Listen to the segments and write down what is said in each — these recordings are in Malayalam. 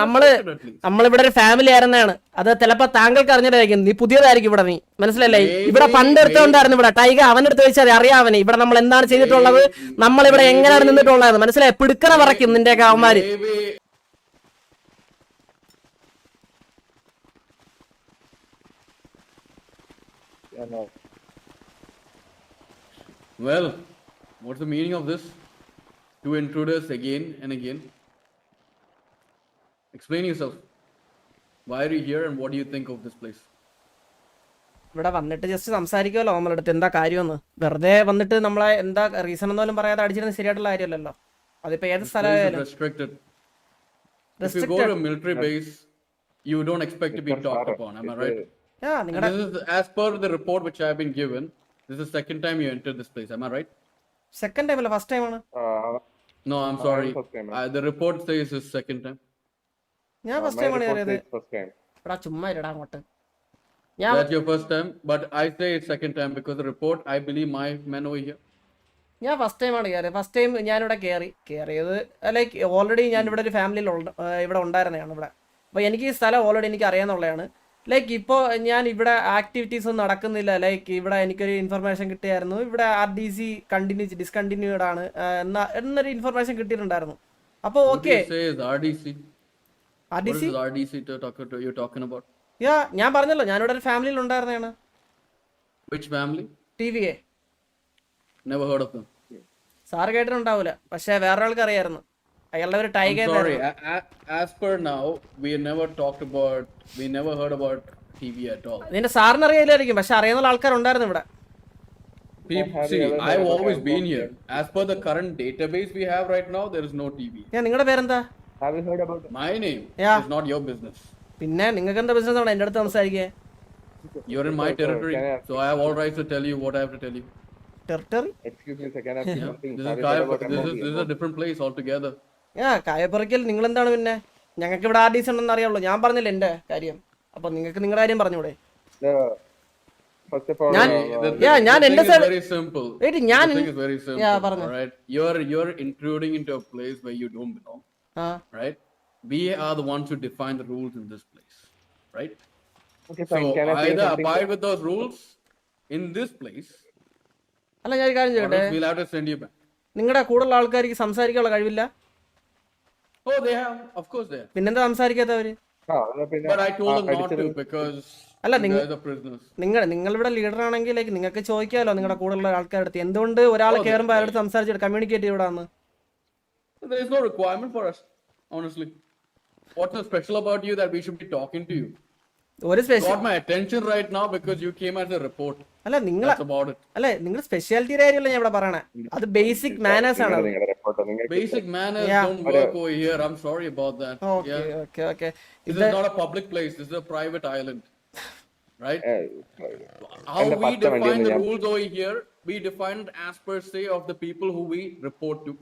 നമ്മൾ. നമ്മളിവിടെ ഒരു ഫാമിലി ആയിരുന്നാണ് അത് ചിലപ്പോ താങ്കൾക്ക് അറിഞ്ഞിട്ടായിരിക്കും നീ പുതിയതായിരിക്കും ഇവിടെ നീ. മനസ്സിലല്ലേ? ഇവിടെ പണ്ട് എടുത്തോണ്ടായിരുന്നു ഇവിടെ. ടൈഗ അവനെടുത്ത് വെച്ചാൽ അറിയാം അവനെ. ഇവിടെ നമ്മൾ എന്താണ് ചെയ്തിട്ടുള്ളത്? നമ്മൾ ഇവിടെ എങ്ങനെയാണ് നിന്നിട്ടുള്ളത് മനസ്സിലായി? പിടുക്കണ പറയ്ക്കും നിന്റെ അവന്മാര്. Well, what's the meaning of this? Two intruders again and again. Explain yourself. Why are you here and what do you think of this place? ഇവിടെ വന്നിട്ട് ജസ്റ്റ് സംസാരിക്കുമല്ലോ നമ്മളടുത്ത് എന്താ കാര്യമെന്ന് വെറുതെ വന്നിട്ട് നമ്മളെ എന്താ റീസൺ എന്നോലും പറയാതെ അടിച്ചിരുന്ന ശരിയായിട്ടുള്ള കാര്യമല്ലല്ലോ അതിപ്പോ ഏത് സ്ഥലമായാലും restricted. If you go to a military base, you don't expect to be talked upon. Am I right? ആ And this is as per the report which I have been given. This is the second time you entered this place. Am I right? Second time അല്ല ഫസ്റ്റ് ടൈം ആണ് Uh, No, I'm Uh, the report says Uh, second report says it's second time. ഞാൻ ഫസ്റ്റ് ടൈം ആണ് കയറിയത്. first time. എടാ ചുമ്മാ ഇരടാ അങ്ങോട്ട്. ഞാൻ That's your first time, but I say it's second time because the report, I believe my men over here. ഞാൻ ഫസ്റ്റ് ടൈം ആണ് കയറിയത്. ഫസ്റ്റ് ടൈം ഞാനിവിടെ കയറി. കയറിയത് ലൈക്ക് ഓൾറെഡി ഞാൻ ഇവിടെ ഒരു ഫാമിലിയിൽ ഇവിടെ ഉണ്ടായിരുന്നതാണ് ഇവിടെ. അപ്പോൾ എനിക്ക് ഈ സ്ഥലം ഓൾറെഡി എനിക്ക് അറിയാന്നുള്ളതാണ്. ലൈക്ക് ഇപ്പോൾ ഞാൻ ഇവിടെ ആക്ടിവിറ്റീസ് ഒന്നും നടക്കുന്നില്ല. ലൈക്ക് ഇവിടെ എനിക്കൊരു ഇൻഫർമേഷൻ കിട്ടിയായിരുന്നു. ഇവിടെ R D C continue discontinued ആണ് എന്ന എന്നൊരു ഇൻഫർമേഷൻ കിട്ടിയിട്ടുണ്ടായിരുന്നു. അപ്പോൾ What okay you say is RDC. Yeah ഞാൻ പറഞ്ഞല്ലോ ഞാനിവിടെ ഒരു ഫാമിലിയിൽ ഉണ്ടായിരുന്നതാണ് Which family? T V A Never heard of them. Sir കേട്ടിട്ടുണ്ടാവില്ല പക്ഷേ വേറൊരാൾക്ക് അറിയായിരുന്നു അയാളുടെ ഒരു tiger sorry. A- a- as per now, we never talked about, we never heard about TV at all. നിന്റെ സാറിന് അറിയില്ലായിരിക്കും പക്ഷെ ഇവിടെ have see, you ever I've always been here. As per the current database we have right now, there is no TV. ഞാൻ നിങ്ങളുടെ പേരെന്താ Have you heard about My name Yeah. is not your business. പിന്നെ നിങ്ങൾക്ക് എന്താ ബിസിനസ് ആണ് എന്റെ അടുത്ത് സംസാരിക്കേ You're in my Sir, territory, can I ask- so I have all rights to tell you what I have to tell you. Territory Excuse me, sir, can I ask you Yeah. something? This is, Have you heard Kaya- about this this is a different place altogether. ആ കായപ്പുറയ്ക്കൽ നിങ്ങൾ എന്താണ് പിന്നെ ഞങ്ങൾക്ക് ഇവിടെ ആർ ഡി സി ഉണ്ടെന്ന് അറിയാവുള്ളൂ ഞാൻ പറഞ്ഞില്ല എന്റെ കാര്യം അപ്പൊ നിങ്ങൾക്ക് നിങ്ങളുടെ കാര്യം പറഞ്ഞൂടെ The, first of all, ഞാൻ- uh, uh, the ഞാൻ thing എന്റെ is side- very simple. Wait, ഞാൻ The thing is very simple. Yeah, ആ Right? We are the ones who define the rules in this place. Right? okay, So. Can I say either something? abide with those rules in this place, അല്ല ഞാൻ ഒരു കാര്യം or ചോദിക്കട്ടെ else we'll have to send you back. നിങ്ങളുടെ കൂടുതലുള്ള ആൾക്കാർക്ക് സംസാരിക്കാനുള്ള കഴിവില്ല Oh, they have, of course they have. പിന്നെന്താ സംസാരിക്കാത്തവര് ആ, എന്നാ പിന്നെ, But I told them not to because അല്ല, you നിങ്ങ- guys are prisoners. നിങ്ങൾ നിങ്ങളിവിടെ ലീഡർ ആണെങ്കിൽ like നിങ്ങൾക്ക് ചോദിക്കാമല്ലോ നിങ്ങളുടെ കൂടെയുള്ള ആൾക്കാരുടെ അടുത്ത് എന്തുകൊണ്ട് ഒരാൾ Oh, കയറുമ്പോൾ അയാളുടെ സംസാരിച്ചിട്ട് കമ്മ്യൂണിക്കേറ്റ് ചെയ്യൂടാന്ന് There is no requirement for us, honestly. What's so special about you that we should be talking to you? ഒരു special Got my attention right now because you came as a report. അല്ല നിങ്ങൾ That's about it. അല്ലെ നിങ്ങൾ സ്പെഷ്യാലിറ്റിയുടെ കാര്യമല്ല ഞാൻ ഇവിടെ പറയണേ അത് ബേസിക് മാനേഴ്സ് ആണ് നിങ്ങളുടെ- നിങ്ങളുടെ report നിങ്ങൾക്ക് Basic manners Yeah. don't work over here. I'm sorry about that. Okay Yeah. Okay okay This ഇത് is not a public place. This is a private island. Right? ഏ, How എന്റെ we പച്ച define വണ്ടിയിൽ the ഞാൻ- rules over here, we define it as per se of the people who we report to.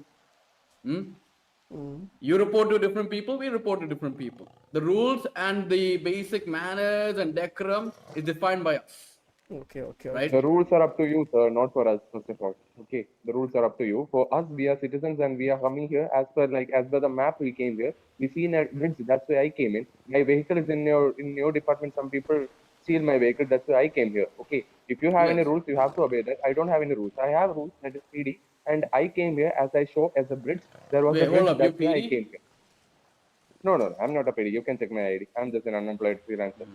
Hmm? Mm. You report to different people, we report to different people. The rules and the basic manners and decorum is defined by us. Okay, okay. Right? The rules are up to you, sir, not for us, first of all. Okay, the rules are up to you. For us, we are citizens and we are coming here as per like as per the map we came here. We see a bridge, that's why I came in. My vehicle is in your in your department. Some people steal my vehicle, that's why I came here. Okay. If you have yes. any rules, you have to obey that. I don't have any rules. I have rules, that is PD. And I came here as I show as a bridge. There was Wait, a bridge. hold up, That's why I came here. No, no, I'm not a PD. You can check my ID. I'm just an unemployed freelancer.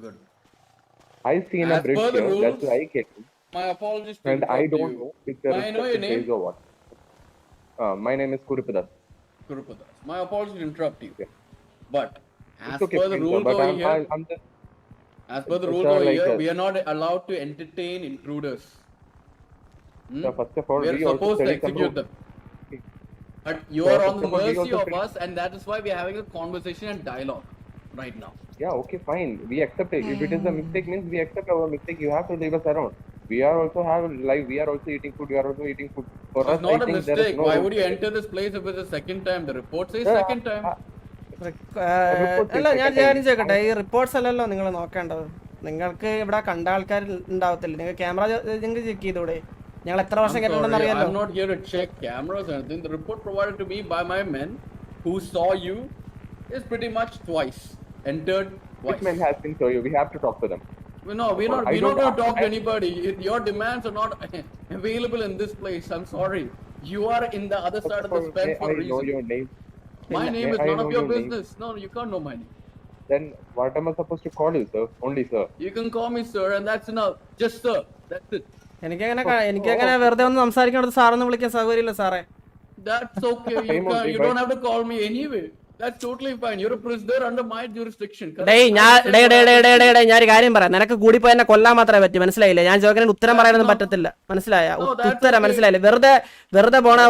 Good. I seen a As bridge per the here. That's why I came. My apologies And I don't you. know if there is know your a name? or what. Uh, my name is Kurupadas. Gurupadas. My apologies to interrupt you. Yeah. But as It's okay, per the rules over here, I'm, I'm just as per the rules over like here, that. we are not allowed to entertain intruders. Hmm? sir, first of all, we are we also supposed to execute control. them. But you so are on the mercy of us, and that is why we are having a conversation and dialogue right now. Yeah, okay, fine. We accept it. If it is a mistake, means we accept our mistake. You have to leave us around. We are also have life. We are also eating food. You are also eating food. For It's us, I not a think mistake. no Why would you enter this place if it's the second time? The report says yeah, second time. uh, report അല്ല ഞാൻ second time. കാര്യം ചോദിക്കട്ടെ ഈ റിപ്പോർട്ട്സ് അല്ലല്ലോ നിങ്ങൾ നോക്കേണ്ടത് നിങ്ങൾക്ക് ഇവിടെ കണ്ട ആൾക്കാർ ഉണ്ടാവത്തില്ല നിങ്ങൾ ക്യാമറ നിങ്ങൾക്ക് ചെക്ക് ചെയ്തൂടെ ഞങ്ങൾ എത്ര വർഷം I'm കേട്ടിട്ടുണ്ടെന്ന് sorry, അറിയാലോ I'm not here to check cameras or anything. The report provided to me by my men who saw you is pretty much twice entered Which twice. man has been show you? We have to talk to them. Well, no, we're Well, not. I We're not don't- going to talk to I- anybody. Y- Your demands are not available in this place. I'm sorry. You are in the other side of the First of all, fence may for a I know reason. your name? My May name is I none know of your your name? business. No, you can't know my name. Then what am I supposed to call you, sir? Only sir. You can call me sir, and that's enough. Just sir. That's it. എനിക്കങ്ങനെ എനിക്കങ്ങനെ വെറുതെ ഒന്ന് സംസാരിക്കണത് സാറൊന്നും വിളിക്കാൻ സൗകര്യമില്ല സാറേ. That's okay you don't have to call me anyway ഒരു കാര്യം പറയാം. നിനക്ക് കൂടിപ്പോയി എന്നെ കൊല്ലാൻ മാത്രമേ പറ്റൂ. മനസ്സിലായില്ല? ഞാൻ ചോദിക്കുന്നതിന് ഉത്തരം പറയാനൊന്നും പറ്റത്തില്ല. മനസ്സിലായ? ഉത്തരം മനസ്സിലായില്ല? വെറുതെ വെറുതെ പോണ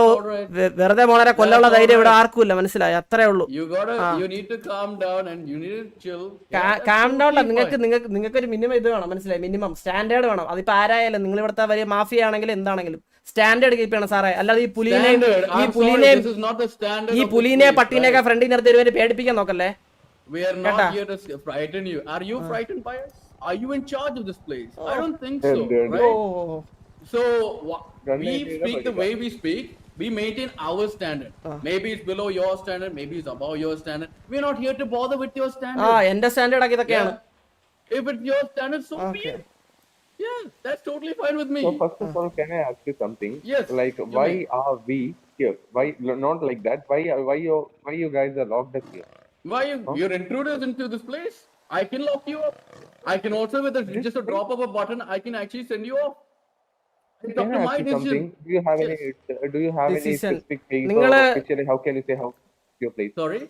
വെറുതെ പോണവരെ കൊല്ലാനുള്ള ധൈര്യം ഇവിടെ ആർക്കും ഇല്ല മനസ്സിലായി? അത്രേ ഉള്ളൂ. You need to calm down and you need to chill. Yeah, that's calm down നിങ്ങൾക്ക്. നിങ്ങൾക്ക് നിങ്ങൾക്ക് ഒരു മിനിമം ഇത് വേണം. മനസ്സിലായി? മിനിമം സ്റ്റാൻഡേർഡ് വേണം. അതിപ്പോ ആരായാലും നിങ്ങൾ ഇവിടുത്തെ വലിയ മാഫിയ ആണെങ്കിലും എന്താണെങ്കിലും. സ്റ്റാൻഡേർഡ് കീപ്പ് ചെയ്യണം സാറേ അല്ലാതെ ഈ പുലിനെ ഈ standard ഈ പുലിനെ പട്ടീനെയൊക്കെ ഫ്രണ്ടിൽ നിർത്തി ഒരുവരെ പേടിപ്പിക്കാൻ നോക്കല്ലേ We are not Kata. here to frighten you. Are you frightened by us? Are you in charge of this place? I don't think so. So we speak the way we speak. We maintain our standard. Uh. Maybe it's below your standard. Maybe it's above your standard. We're not here to bother with your ആ standard. Ah, end the standard. Yeah. If it's your standard, so okay. be it. Yeah, that's totally fine with me. So first of all, can I ask you something? Yes. Like, why are we here? Why not like that? Why why you why you guys are locked up here? Why you, huh? you're intruders into this place? I can lock you up. I can also with a, just a drop of a button, I can actually send you off. Can I ask you something? Do you have yes. any? Do you have any specific place Ningala... or officially? How can you say how your place? Sorry.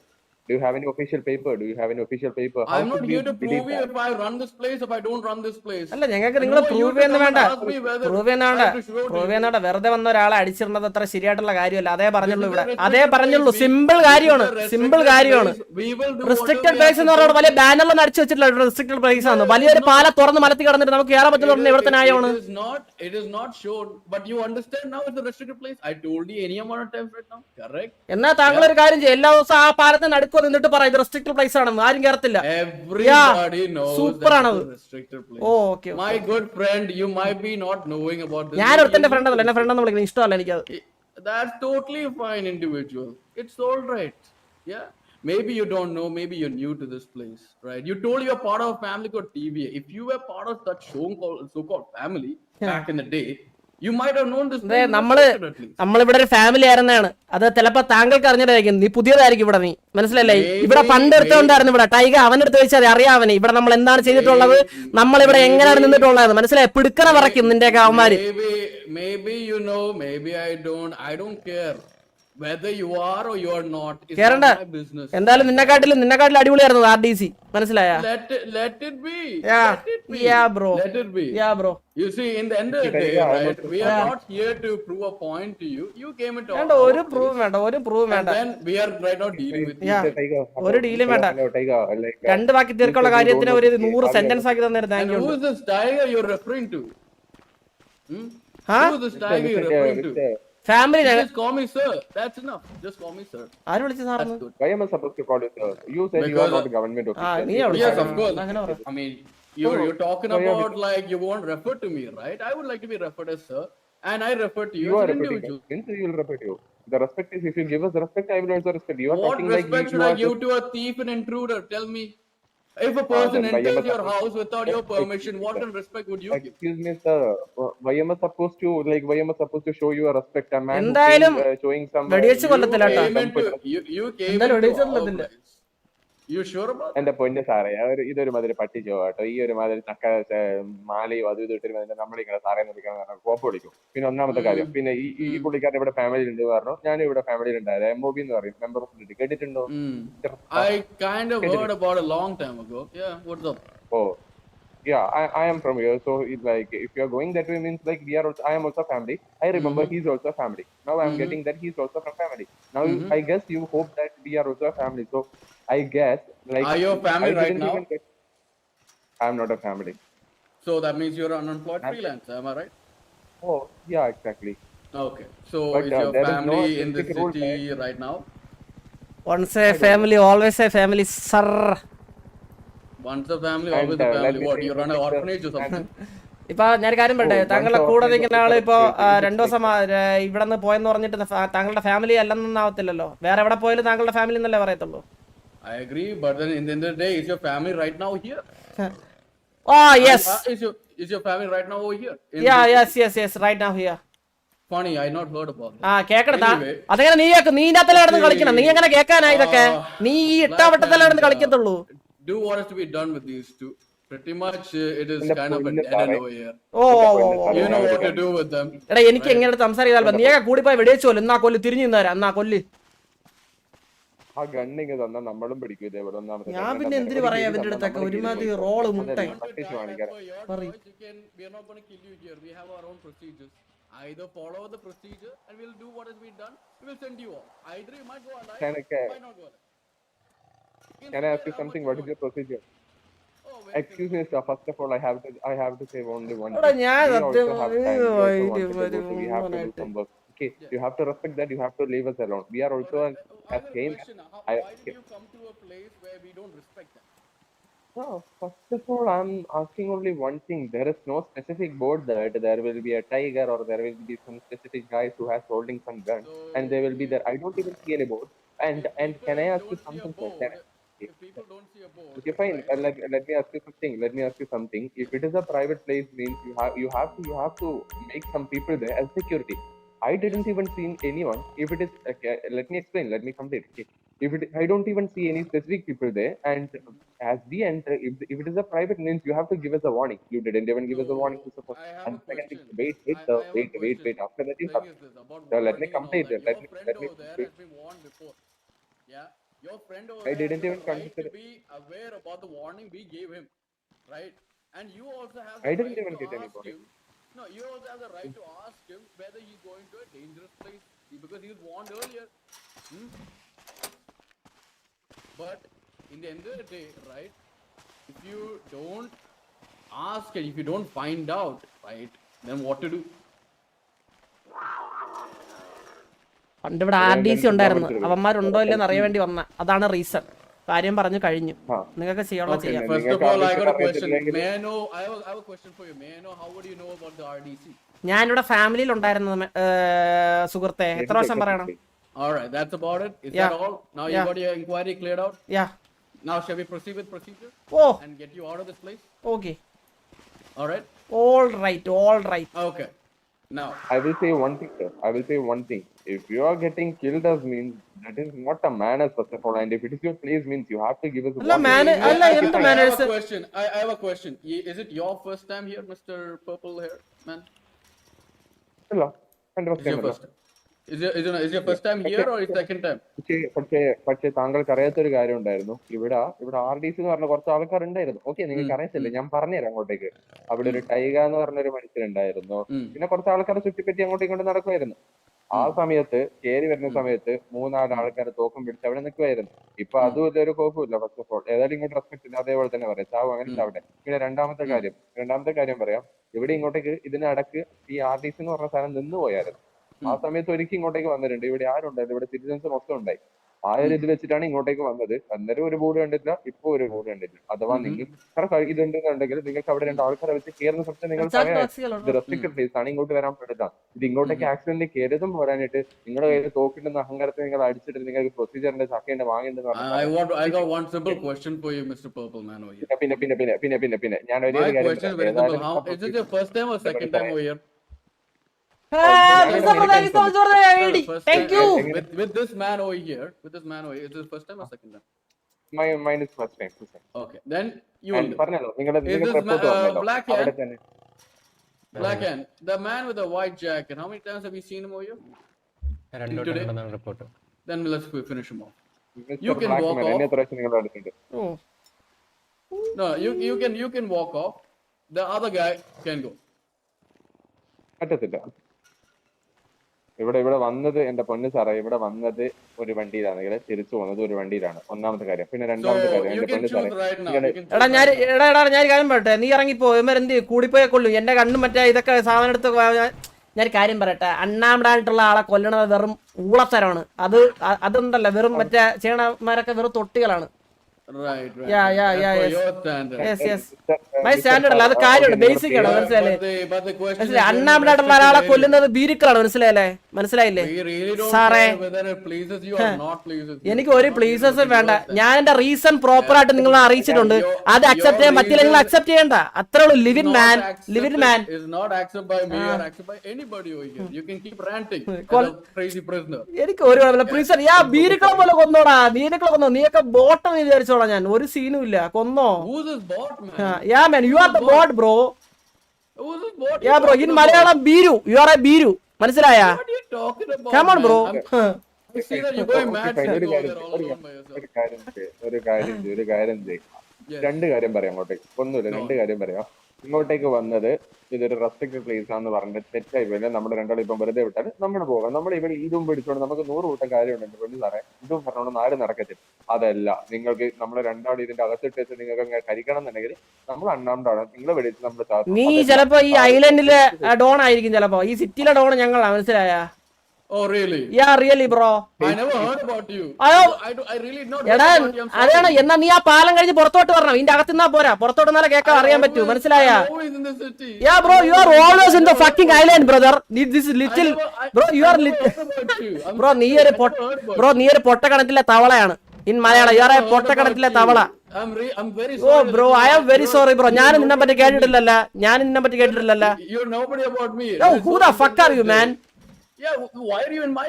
Do you have any official paper? Do you have any official paper? How I'm not here to prove you if I run this place, if I don't run this place. അല്ല ഞങ്ങൾക്ക് നിങ്ങളെ നിങ്ങൾ know you പ്രൂവ് ചെയ്യുന്ന വേണ്ട ask me whether പ്രൂവ് ചെയ്യുന്ന വേണ്ട I have to show to prove you. ചെയ്യുന്ന വേണ്ട വെറുതെ വന്ന ഒരാളെ അടിച്ചിരുന്നത് അത്ര ശരിയായിട്ടുള്ള കാര്യമല്ല അതേ പറഞ്ഞുള്ളൂ ഇവിടെ അതേ പറഞ്ഞുള്ളൂ. സിമ്പിൾ We- കാര്യമാണ് സിമ്പിൾ restricted കാര്യമാണ് റെസ്ട്രിക്റ്റഡ് പ്ലേസ് എന്ന് പറഞ്ഞാൽ. വലിയ ബാനറിലൊന്നും അടിച്ചു വെച്ചിട്ടില്ല റിസ്ട്രിക്റ്റഡ് പ്ലേസ് ആണ് വലിയൊരു പാല തുറന്ന് മലത്തി കിടന്നിട്ട് നമുക്ക് കയറാൻ പറ്റുന്ന ഇവിടുത്തെ ന്യായമാണ് It is not. It is not shown. But you understand now it's a restricted place. I told you any amount of times right now. Correct. എന്നാ താങ്കൾ ഒരു കാര്യം ചെയ്യും എല്ലാ ദിവസവും ആ പാലത്തിന് നടുക്കോ നിന്നിട്ട് പറ ഇത് റെസ്ട്രിക്റ്റഡ് പ്ലേസ് ആണെന്ന് ആരും കേറത്തില്ല സൂപ്പർ ആണത്. Okay might be not knowing about this. ഞാൻ ഒരുത്തന്റെ ഫ്രണ്ട് അല്ല എന്റെ എന്നെ ഫ്രണ്ട് എന്ന് വിളിക്കുന്നത് ഇഷ്ടമല്ല എനിക്ക് അത് totally fine individual all right. Maybe you don't know. Maybe you're new to this place, right? You told you're part of a family called TVA. If you were part of that show called so-called family yeah. back in the day, നമ്മൾ. നമ്മളിവിടെ ഒരു ഫാമിലി ആയിരുന്നാണ് അത് ചിലപ്പോ താങ്കൾക്ക് അറിഞ്ഞിട്ടായിരിക്കും. നീ പുതിയതായിരിക്കും ഇവിടെ നീ. മനസ്സിലല്ലേ ഇവിടെ പണ്ട്. എടുത്തോണ്ടായിരുന്നു ഇവിടെ. ടൈഗ അവനെടുത്ത് ചോദിച്ചാൽ അറിയാവനെ. ഇവിടെ നമ്മൾ എന്താണ് ചെയ്തിട്ടുള്ളത്? നമ്മൾ ഇവിടെ എങ്ങനെയാണ് നിന്നിട്ടുള്ളത്? മനസ്സിലായി? പിടുക്കണ പറയ്ക്കും നിന്റെ ഒക്കെ അവന്മാര് എന്തായാലും നിന്നെക്കാട്ടിലും നിന്നെക്കാട്ടിലും അടിപൊളിയായിരുന്നു ആർ ഡി സി മനസ്സിലായ Let let it be. Yeah. Let it be. Yeah, bro. Let it be. Yeah bro You see, in the end of the Okay, day, yeah, I right, know. we are not here to prove a point to you. You came into വേണ്ട our ഒരു പ്രൂവും വേണ്ട ഒരു പ്രൂവും വേണ്ട then we are right now dealing with you. Yeah. Mr. Tiger, hello, ഒരു ഡീലും വേണ്ട. uh, രണ്ട് ബാക്കി തീർക്കുള്ള. കാര്യത്തിന് Tiger, ഒരു നൂറ് സെന്റൻസ് ആക്കി തന്നേരം thank you who is this tiger you're referring to? Hmm? Huh? Who is this Mr. tiger you're Mr. referring to? Mr. Family Just call me sir. That's enough. Just call me sir. ആര് വിളിച്ച That's സാറന്ന് good. Why am I supposed to call you sir? You said you are Because- not a government ആ official. നീ You അവിടെ Yes, of course. അങ്ങനെ പറ I mean, you're, Oh, you're talking so you're- about like you won't refer to me, right? I would like to be referred as sir, and I refer to you, You are as an repeating individual. Since you will repeat you. The respect is if you give us respect, I will also respect. You are What talking like respect you, should you I are give just- to a thief and intruder? Tell me. If a person I enters your house without your permission, what in kind of respect would you give? Excuse me, sir. Uh, Why am I supposed to like? Why am I supposed to show you a respect? A man who uh, showing some. uh, you, you, came into, our place. You sure about that? എന്റെ പൊന്ന് സാറേ ഒരു ഇതൊരു മാതിരി പട്ടിച്ചോ കേട്ടോ ഈ ഒരു മാതിരി ചക്ക മാലയും അതും ഇതും ഇട്ടിട്ട് നമ്മളിങ്ങനെ സാറേ വിളിക്കണം കോപ്പ് വിളിക്കും പിന്നെ ഒന്നാമത്തെ കാര്യം പിന്നെ ഈ ഈ പുള്ളിക്കാരൻ ഇവിടെ ഫാമിലി ഉണ്ട് പറഞ്ഞു ഞാൻ ഇവിടെ ഫാമിലിയിൽ ഉണ്ടായത് എം എന്ന് പറയും മെമ്പർ ഓഫ് കമ്മിറ്റി കേട്ടിട്ടുണ്ടോ Mm. I kind of heard about a long time ago. Yeah, what's up? Oh, yeah, I, I am from here. So it's like if you are going that way means like we are also I am also family. I remember he's also family. Now I'm getting that he's also from family. Now you- I guess you hope that we are also a family. So I guess like Are you a family I right now? get- I'm not a family. So that means you're an unemployed I'm- freelancer, am I right? Oh yeah, exactly. Okay. So But, is uh, your family is no in the city city right now? Once a family, always a family, sir. Once a family, And, always a uh, a family. What? You run an orphanage or something? ഇപ്പൊ ഞാൻ കാര്യം പറയട്ടെ താങ്കളുടെ കൂടെ നിൽക്കുന്ന ആൾ ഇപ്പൊ രണ്ടു ദിവസം ഇവിടെ നിന്ന് പോയെന്ന് പറഞ്ഞിട്ട് താങ്കളുടെ ഫാമിലി അല്ലെന്നാവത്തില്ലല്ലോ വേറെ എവിടെ പോയാലും താങ്കളുടെ ഫാമിലി എന്നല്ലേ പറയത്തുള്ളൂ I agree, but then in the end of the day, is your family right now here? oh yes. Uh, is your is your family right now over here? In yeah this- yes, yes, yes. Right now here. Funny, I not heard about that. ആ കേക്കണത്താ Anyway. അതെങ്ങനെ നീ നീ ഇതിനകത്തല്ലേ കിടന്ന് കളിക്കണം നീ എങ്ങനെ കേക്കാനാ ഇതൊക്കെ നീ ഈ ഇട്ടാവട്ടത്തല്ലേ കിടന്ന് കളിക്കത്തുള്ളൂ Do what is to be done with these two. Pretty much, uh, it is kind of a dead end over here. Oh oh, oh, oh. You know what to do with them. എടാ എനിക്ക് എങ്ങനെ സംസാരിക്കാൻ നീയൊക്കെ കൂടി പോയി വെടിവെച്ചു കൊല്ലും എന്നാ കൊല്ലി തിരിഞ്ഞു നിന്നേരാ എന്നാ കൊല്ലി ആ ഗണ്ണിങ് തന്നാ നമ്മളും പിടിക്കും ഇതേപോലെ ഒന്നാമത്തെ ഞാൻ പിന്നെ എന്തിനു പറയാ അവന്റെ അടുത്തൊക്കെ ഒരുമാതിരി. റോൾ മുട്ട try കാണിക്കാൻ. for your Sorry. choice, you can, we are not going to kill you. We have our own procedures. Either follow the procedure and we'll do what has been done. We will send you off. Either you might go alive, Can I- you might not go alive. Can I ask you something? What is your procedure? Oh, very Excuse me, sir. First of all, I have to I have to say only one. എടാ thing. ഞാൻ We സത്യം Okay, yeah. you have to respect that. You have to leave us alone. We are also uh, uh, a as game. How, I, why did you come to a place where we don't respect that? No, first of all, I'm asking only one thing. There is no specific board that there will be a tiger or there will be some specific guys who has holding some gun, so, and they will be there. I don't even uh, see any board. And and can I ask you something? Board, if people don't see a board okay fine right? let, let me ask you something let me ask you something if it is a private place means you have you have to you have to make some people there as security I didn't even see anyone. If it is okay, let me explain. Let me complete. Okay. If it, I don't even see any specific people there, and as we enter, if, if it is a private means you have to give us a warning. You didn't even give us a warning to support. And second thing, wait, wait, I- I a wait, wait, wait. After that, you have is this, about Sir, let me warning and all complete it. Let me- let me over there complete. has been warned before. Yeah, your friend over I didn't even right to consider- be aware about the warning we gave him, right? And you also have I didn't even get any warning. No, you also have the right to ask him whether he's going to a dangerous place because he was warned earlier. Hmm? But in the end of the day, right? If you don't ask and if you don't find out, right, then what to do? പണ്ട് ഇവിടെ ആർ ഡി സി ഉണ്ടായിരുന്നു അവന്മാരുണ്ടോ ഇല്ലെന്ന് അറിയാൻ വേണ്ടി വന്ന അതാണ് റീസൺ കാര്യം പറഞ്ഞു കഴിഞ്ഞു. നിങ്ങൾക്ക് ചെയ്യാനുള്ള ചെയ്യാം. ഞാനിവിടെ ഫാമിലിയിൽ ഉണ്ടായിരുന്നത് സുഹൃത്തെ. എത്ര വർഷം പറയണം? Okay all right all right okay Now, I will say one thing. I will say one thing. If you are getting killed, as means that is not a manners, first of all. And if it is your place, means you have to give us. Allah, man, Allah, the I, I have a question. I, I have a question. Is it your first time here, Mr. Purple Hair Man? Allah, 100% your first time. പക്ഷേ താങ്കൾക്ക് അറിയാത്തൊരു കാര്യം ഉണ്ടായിരുന്നു. ഇവിടെ ഇവിടെ ആർ ഡി സി എന്ന് പറഞ്ഞ കുറച്ച് ആൾക്കാർ ഉണ്ടായിരുന്നു ഓക്കെ നിങ്ങൾക്ക് അറിയത്തില്ല. ഞാൻ പറഞ്ഞുതരാം അങ്ങോട്ടേക്ക്. അവിടെ ഒരു ടൈഗ എന്ന് പറഞ്ഞ ഒരു മനുഷ്യനുണ്ടായിരുന്നു. പിന്നെ കുറച്ച് ആൾക്കാരെ ചുറ്റിപ്പറ്റി അങ്ങോട്ടും ഇങ്ങോട്ടും നടക്കുമായിരുന്നു. ആ സമയത്ത് കേറി വരുന്ന സമയത്ത് മൂന്നാൽ ആൾക്കാരെ തോക്കും പിടിച്ച് അവിടെ നിൽക്കുമായിരുന്നു. ഇപ്പൊ അതും ഇല്ല ഒരു കുഴപ്പമില്ല. ഫസ്റ്റ് ഓഫ് ഓൾ ഏതായാലും ഇങ്ങോട്ട് റെസ്പെക്ട് ഇല്ല. അതേപോലെ തന്നെ പറയാം. ചാവ് അങ്ങനെ അവിടെ പിന്നെ രണ്ടാമത്തെ കാര്യം രണ്ടാമത്തെ കാര്യം പറയാം. ഇവിടെ ഇങ്ങോട്ടേക്ക് ഇതിനടക്ക് ഈ ആർ ഡി സി എന്ന് പറഞ്ഞ സാധനം നിന്ന് പോയായിരുന്നു. ആ സമയത്ത് ഒരിക്കൽ ഇങ്ങോട്ടേക്ക് വന്നിട്ടുണ്ട്. ഇവിടെ ആരുണ്ടായിരുന്നു? ഇവിടെ സിറ്റിസൺസ് മൊത്തം ഉണ്ടായി. ആ ഒരു ഇത് വെച്ചിട്ടാണ് ഇങ്ങോട്ടേക്ക് വന്നത്. അന്നേരം ഒരു ബോർഡ് കണ്ടില്ല ഇപ്പൊ ഒരു ബോർഡ് കണ്ടില്ല അഥവാ നിങ്ങൾ ഇത്ര ഇതുണ്ടെന്നുണ്ടെങ്കിൽ നിങ്ങൾക്ക് അവിടെ രണ്ട് ആൾക്കാരെ വെച്ച് കയറുന്ന സമയത്ത് നിങ്ങൾ പറയാം. ഇത് റെസ്ട്രിക്റ്റഡ് പ്ലേസ് ആണ് ഇങ്ങോട്ട് വരാൻ പാടില്ല ഇത് ഇങ്ങോട്ടേക്ക് ആക്സിഡന്റ് കയറിയതും പോരാനായിട്ട് നിങ്ങളുടെ കയ്യിൽ തോക്കിണ്ടെന്ന് അഹങ്കാരത്തെ നിങ്ങൾ അടിച്ചിട്ട് നിങ്ങൾക്ക് പ്രൊസീജിയറിന്റെ ചക്കേണ്ട വാങ്ങേണ്ടത് പറഞ്ഞു. പിന്നെ പിന്നെ പിന്നെ പിന്നെ പിന്നെ പിന്നെ. ഞാൻ ഒരു കാര്യം question is പറയാം. very simple. ഏതായാലും How ഇപ്പൊ is it your first time or second time over here? Thank First you time. With, with this man over here, with this man over here, is this first time or second time? my mine is first time first time. Okay, then you And will. പറഞ്ഞല്ലോ നിങ്ങളുടെ Is നിങ്ങൾ this report ma- uh, വന്നല്ലോ. black hair? അവിടെ തന്നെ Black hand, the man with the white jacket. How many times have you seen him over here? രണ്ടു Today? വട്ടം ഉണ്ടെന്നാണ് report Then let's fi- finish him off. Mr. You can Black walk Man, off. എന്നെ എത്ര പ്രാവശ്യം നിങ്ങളുടെ അടുത്തുണ്ട് No, you you can you can walk off. The other guy can go. പറ്റത്തില്ല ഇവിടെ ഇവിടെ വന്നത് എന്റെ പൊന്ന് സാറേ ഇവിടെ വന്നത് ഒരു വണ്ടിയിലാണ്. വണ്ടിയിലാണെങ്കിൽ തിരിച്ചു പോകുന്നത് ഒരു വണ്ടിയിലാണ്. ഒന്നാമത്തെ കാര്യം. പിന്നെ രണ്ടാമത്തെ കാര്യം എന്റെ പൊന്നു സാറേ എടാ ഞാൻ എടാ എടാ ഞാൻ കാര്യം പറയട്ടെ. നീ ഇറങ്ങിപ്പോ എന്ത് കൂടിപ്പോയെ കൊള്ളു എന്റെ കണ്ണും മറ്റേ ഇതൊക്കെ സാധനം എടുത്ത് ഞാൻ കാര്യം പറയട്ടെ. അണ്ണാമിടാനായിട്ടുള്ള ആളെ കൊല്ലണത് വെറും ഊളത്തരമാണ്. അത് അതുണ്ടല്ല വെറും മറ്റേ ചേണമാരൊക്കെ വെറും തൊട്ടികളാണ്. സ്റ്റാൻഡേർഡ് അല്ല അത് okay, ബേസിക് ആണ് മനസ്സിലായി. ഒരാളെ കൊല്ലുന്നത് ബീരുക്കളാണ് മനസ്സിലായല്ലേ? മനസ്സിലായില്ലേ? സാറേ. എനിക്ക് ഒരു പ്ലീസസ് വേണ്ട. ഞാൻ എന്റെ റീസൺ പ്രോപ്പർ ആയിട്ട് നിങ്ങളെ അറിയിച്ചിട്ടുണ്ട്. അത് അക്സെപ്റ്റ് ചെയ്യാൻ പറ്റില്ല നിങ്ങൾ അക്സെപ്റ്റ് ചെയ്യണ്ട. അത്രേ ഉള്ളൂ ലിവിൻ മാൻ ലിവിൻ മാൻ. എനിക്ക് ഒരു ബീരുക്കളെ പോലെ കൊന്നോടാ ബീരുക്കളെ കൊന്നോ. നീയൊക്കെ ബോട്ടം വിചാരിച്ചോളാം ഞാൻ. ഒരു സീനും ഇല്ല. കൊന്നോ? Yeah man you are the boat bro? Yeah bro in? Malayalam ബീരു യു ആർ എ ബീരു മനസ്സിലായ? You talking about? Come on bro ഒരു കാര്യം ഒരു കാര്യം. രണ്ട് കാര്യം പറയാം അങ്ങോട്ടേക്ക് ഒന്നുമില്ല രണ്ട് കാര്യം പറയാം. ഇങ്ങോട്ടേക്ക് വന്നത് ഇതൊരു റെസ്ട്രിക്റ്റഡ് പ്ലേസ് ആണെന്ന് പറഞ്ഞിട്ട് തെറ്റായി പോയില്ല? നമ്മുടെ രണ്ടാളും ഇപ്പം വെറുതെ വിട്ടാൽ നമ്മൾ പോകാം. നമ്മൾ ഇവിടെ ഇതും പിടിച്ചോണ്ട് നമുക്ക് നൂറ് കൂട്ടം കാര്യമുണ്ട് പൊന്നു സാറേ. ഇതും പറഞ്ഞോണ്ട് നാല് നടക്കത്തില്ല. അതല്ല നിങ്ങൾക്ക് നമ്മൾ രണ്ടാളും ഇതിന്റെ അകത്തിട്ട് വെച്ച് നിങ്ങൾക്ക് അങ്ങ് കരിക്കണം എന്നുണ്ടെങ്കിൽ നമ്മൾ അണ്ണാണ്ടാണ് നിങ്ങൾ വിളിച്ച് നമ്മൾ നീ ചിലപ്പോ ഈ ഐലൻഡിലെ ഡോൺ ആയിരിക്കും ചിലപ്പോ. ഈ സിറ്റിയിലെ ഡോൺ ഞങ്ങളാ മനസ്സിലായ? Oh, really? Yeah really, bro. I never heard about you. അയ്യോ. I, do, I really not എടാ. അതാണ് എന്നാ നീ ആ പാലം കഴിഞ്ഞ് പുറത്തോട്ട് വരണം ഇതിന്റെ അകത്ത് നിന്നാ പോരാ പുറത്തോട്ട് നിന്നാലേ കേൾക്കാൻ അറിയാൻ പറ്റൂ മനസ്സിലായ in the city. Yeah bro you are always in the fucking island brother this little bro you are bro നീ ഒരു ബ്രോ നീ ഒരു പൊട്ടക്കണത്തിലെ തവളയാണ് in Malayalam you are a പൊട്ടക്കണത്തിലെ തവള ഓ bro I am very sorry bro ഞാൻ നിന്നെ പറ്റി nobody to me. കേട്ടിട്ടില്ലല്ല ഞാൻ നിന്നെ പറ്റി കേട്ടിട്ടില്ലല്ല You're nobody about me. Yo, That's who? Yeah, why are you in my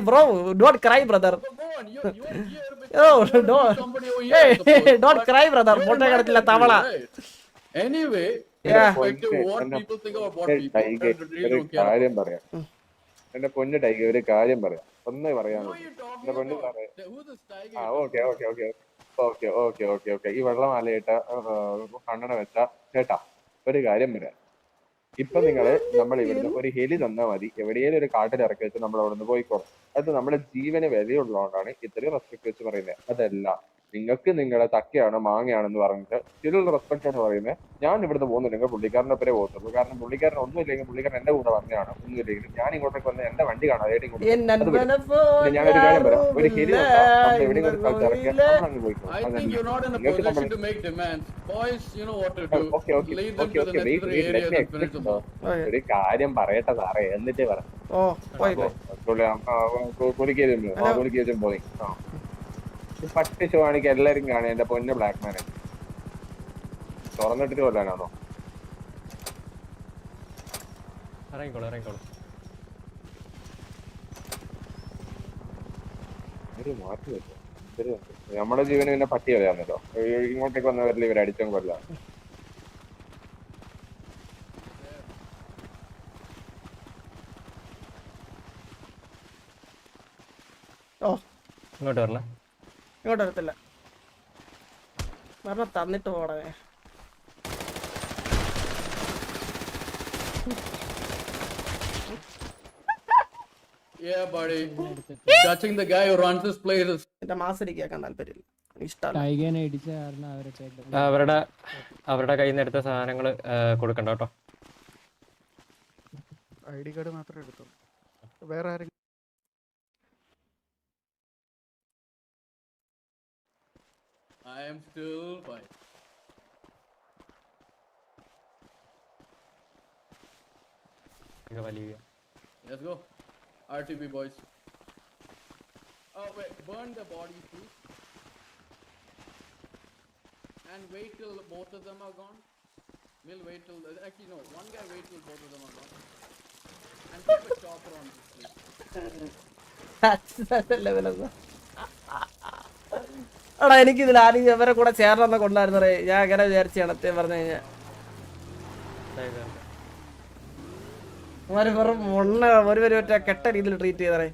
Bro, don't cry, brother. Go on, you're, you're here because Oh, want to don't. cry, brother. over here, I suppose. Don't But cry brother you're in my പൊട്ടക്കണത്തിലെ territory, തവള right? Anyway, Yeah. irrespective of what people think about what people, I really ഒരു don't care. കാര്യം പറയാം എന്റെ പൊന്ന് ടൈഗർ ഒരു കാര്യം പറയാം ഒന്നേ Who പറയാനുള്ളൂ are you talking എന്റെ പൊന്ന് about? സാറേ Who's this tiger? ആ okay okay okay okay okay okay okay ഈ വെള്ളമാലയിട്ട കണ്ണട വെച്ച ചേട്ടാ ഒരു കാര്യം പറയാം ഇപ്പൊ നിങ്ങൾ നമ്മൾ ഇവിടുന്ന് ഒരു ഹെലി തന്നാ മതി. എവിടെയെങ്കിലും ഒരു കാട്ടിൽ ഇറക്കി വെച്ച് നമ്മൾ അവിടെ നിന്ന് പോയിക്കോളും അത് നമ്മുടെ ജീവന് വിലയുള്ളതുകൊണ്ടാണ് ഇത്രയും റെസ്പെക്ട് വെച്ച് പറയുന്നത് അതല്ല. നിങ്ങൾക്ക് നിങ്ങളെ തക്കയാണ് മാങ്ങയാണെന്ന് പറഞ്ഞിട്ട് ചില റെസ്പെക്ട് ആണ് പറയുന്നത്. ഞാൻ ഇവിടുന്ന് പോകുന്നില്ലെങ്കിൽ പുള്ളിക്കാരന്റെ ഒപ്പരേ പോകത്തുള്ളൂ. കാരണം പുള്ളിക്കാരൻ ഒന്നുമില്ലെങ്കിൽ പുള്ളിക്കാരൻ എന്റെ കൂടെ വന്നതാണ്. ഒന്നുമില്ലെങ്കിലും ഞാൻ ഇങ്ങോട്ടേക്ക് വന്ന് എന്റെ വണ്ടി വിടും. നന്മന പിന്നെ ഞാനൊരു കാര്യം പറയാം. ഒരു ഹെലി എവിടെയും ഒരു സ്ഥലത്ത് ഇറക്കിയാൽ അങ്ങ് പോയിക്കോളും. ഒരു കാര്യം പറയട്ടെ സാറേ. എന്നിട്ടേ പറ. ഓ പോയി. ആ. പട്ടി ഷോ ആണെങ്കിൽ എല്ലാരും കാണും. എന്റെ പൊന്ന് ബ്ലാക്ക് മാനെ തുറന്നിട്ടിട്ട് കൊല്ലാനാണോ ഇറങ്ങിക്കോളൂ ഇറങ്ങിക്കോളൂ. ഒരു മാറ്റി വെച്ചോ. ഇതൊരു നമ്മുടെ ജീവന് പിന്നെ പട്ടി കളയാന്നല്ലോ ഇങ്ങോട്ടേക്ക് വന്നവരിൽ ഇവർ അടിച്ചും കൊല്ലാം. ഓ. ഇങ്ങോട്ട് വരണേ. ഇങ്ങോട്ട് വരത്തില്ല. പറഞ്ഞ തന്നിട്ട് പോടേ Yeah, buddy. Touching the guy who runs this place. is എന്റെ മാസരി കേൾക്കാൻ താല്പര്യമില്ല അവരുടെ അവരുടെ കയ്യിൽ നിന്ന് എടുത്ത സാധനങ്ങൾ കൊടുക്കണ്ട കേട്ടോ. ഐ ഡി കാർഡ് മാത്രമേ എടുത്തു വേറെ ആരെങ്കിലും I am still fine. Let's go. R T P boys. Oh wait, burn the body please. And wait till both of them are gone. We'll wait till, uh, actually no, one guy wait till both of them are gone. And keep a chopper on this. That's, that's the level of that. എടാ എനിക്കിതിൽ ആരും ഇവരെ കൂടെ ചേരണമെന്ന് കൊണ്ടായിരുന്നേ ഞാൻ അങ്ങനെ വിചാരിച്ചു സത്യം പറഞ്ഞു കഴിഞ്ഞാൽ. ഒരു വെറും ഒരു ഒരു ഒറ്റ കെട്ട രീതിയിൽ ട്രീറ്റ് ചെയ്തറേ